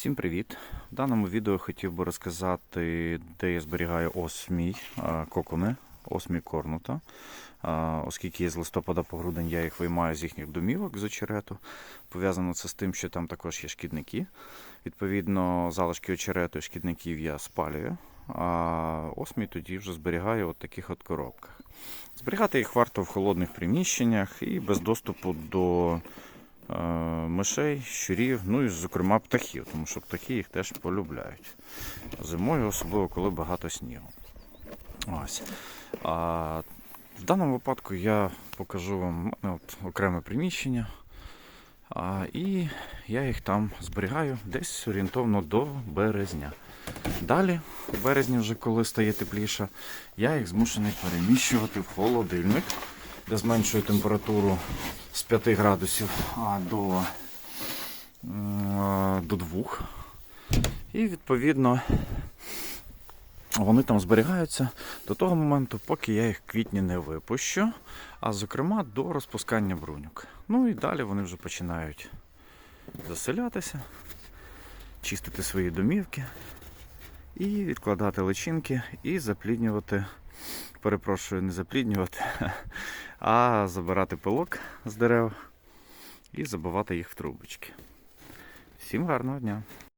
Всім привіт! В даному відео хотів би розказати, де я зберігаю осмій кокони, осмій корнута. Оскільки з листопада по грудень я їх виймаю з їхніх домівок з очерету. Пов'язано це з тим, що там також є шкідники. Відповідно, залишки очерету і шкідників я спалюю, а осмій тоді вже зберігаю в таких от коробках. Зберігати їх варто в холодних приміщеннях і без доступу до мишей, щурів, ну і, зокрема, птахів, тому що птахи їх теж полюбляють. Зимою, особливо коли багато снігу. Ось. А, в даному випадку я покажу вам от окреме приміщення. А, і я їх там зберігаю десь орієнтовно до березня. Далі, в березні, вже коли стає тепліше, я їх змушений переміщувати в холодильник, де зменшую температуру з 5 градусів до, до 2. І відповідно вони там зберігаються до того моменту, поки я їх в квітні не випущу, а зокрема до розпускання бруньок. Ну і далі вони вже починають заселятися, чистити свої домівки і відкладати личинки і запліднювати, перепрошую, не запліднювати, а забирати пилок з дерев і забивати їх в трубочки. Всім гарного дня!